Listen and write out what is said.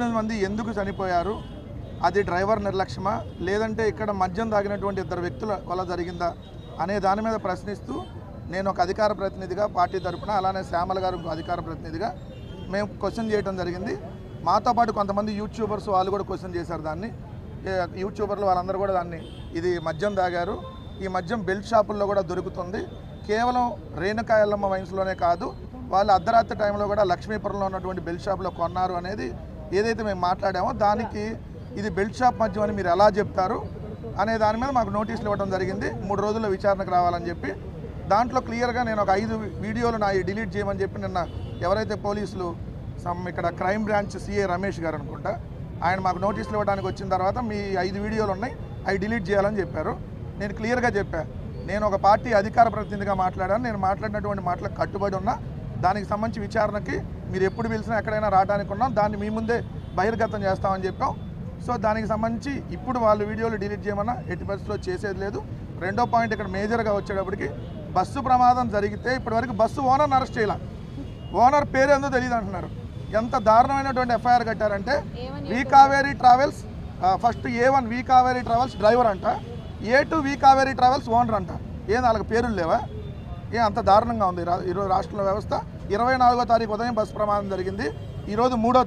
పంతొమ్మిది మంది ఎందుకు చనిపోయారు? అది డ్రైవర్ నిర్లక్ష్యమా? లేదంటే ఇక్కడ మద్యం తాగినటువంటి ఇద్దరు వ్యక్తుల వల్ల జరిగిందా? అనే దాని మీద ప్రశ్నిస్తూ నేను ఒక అధికార ప్రతినిధిగా పార్టీ తరపున అలానే శ్యామల గారు అధికార ప్రతినిధిగా మేము క్వశ్చన్ చేయడం జరిగింది. మాతో పాటు కొంతమంది యూట్యూబర్స్ వాళ్ళు కూడా క్వశ్చన్ చేశారు దాన్ని. యూట్యూబర్లు వాళ్ళందరూ కూడా దాన్ని ఇది మద్యం తాగారు. ఈ మద్యం బెల్ట్ షాపుల్లో కూడా దొరుకుతుంది. కేవలం రేణుకా ఎల్లమ్మ వైన్స్లోనే కాదు వాళ్ళు అర్ధరాత్రి టైంలో కూడా లక్ష్మీపురంలో ఉన్నటువంటి బెల్ట్ షాప్లో కొన్నారు అనేది ఏదైతే మేము మాట్లాడామో దానికి ఇది బెల్ట్ షాప్ మద్యం అని మీరు ఎలా చెప్తారు అనే దాని మీద మాకు నోటీసులు ఇవ్వడం జరిగింది. మూడు రోజుల్లో విచారణకు రావాలని చెప్పి దాంట్లో క్లియర్గా నేను ఒక ఐదు వీడియోలు నా డిలీట్ చేయమని చెప్పి నిన్న ఎవరైతే పోలీసులు సమ్ ఇక్కడ క్రైమ్ బ్రాంచ్ సిఏ రమేష్ గారు అనుకుంటా ఆయన మాకు నోటీసులు ఇవ్వడానికి వచ్చిన తర్వాత మీ ఐదు వీడియోలు ఉన్నాయి అవి డిలీట్ చేయాలని చెప్పారు. నేను క్లియర్గా చెప్పా నేను ఒక పార్టీ అధికార ప్రతినిధిగా మాట్లాడాను నేను మాట్లాడినటువంటి మాటలకు కట్టుబడి ఉన్నా దానికి సంబంధించి విచారణకి మీరు ఎప్పుడు పిలిచినా ఎక్కడైనా రావడానికి ఉన్నాం. దాన్ని మీ ముందే బహిర్గతం చేస్తామని చెప్పాం. సో దానికి సంబంధించి ఇప్పుడు వాళ్ళు వీడియోలు డిలీట్ చేయమన్నా ఎట్టి పరిస్థితిలో చేసేది లేదు. రెండో పాయింట్ ఇక్కడ మేజర్గా వచ్చేటప్పటికి బస్సు ప్రమాదం జరిగితే ఇప్పటివరకు బస్సు ఓనర్ని అరెస్ట్ చేయాల. ఓనర్ పేరు ఏందో తెలియదు అంటున్నారు. ఎంత దారుణమైనటువంటి FIR కట్టారంటే V Kaveri travels first A one V Kaveri travels driver అంట. A two V Kaveri travels owner అంట. ఏం వాళ్ళకి పేర్లు లేవా? ఏ అంత దారుణంగా ఉంది. ఈరోజు రాష్ట్రంలో వ్యవస్థ. ఇరవై నాలుగో తారీఖు ఉదయం బస్సు ప్రమాదం జరిగింది. ఈరోజు మూడో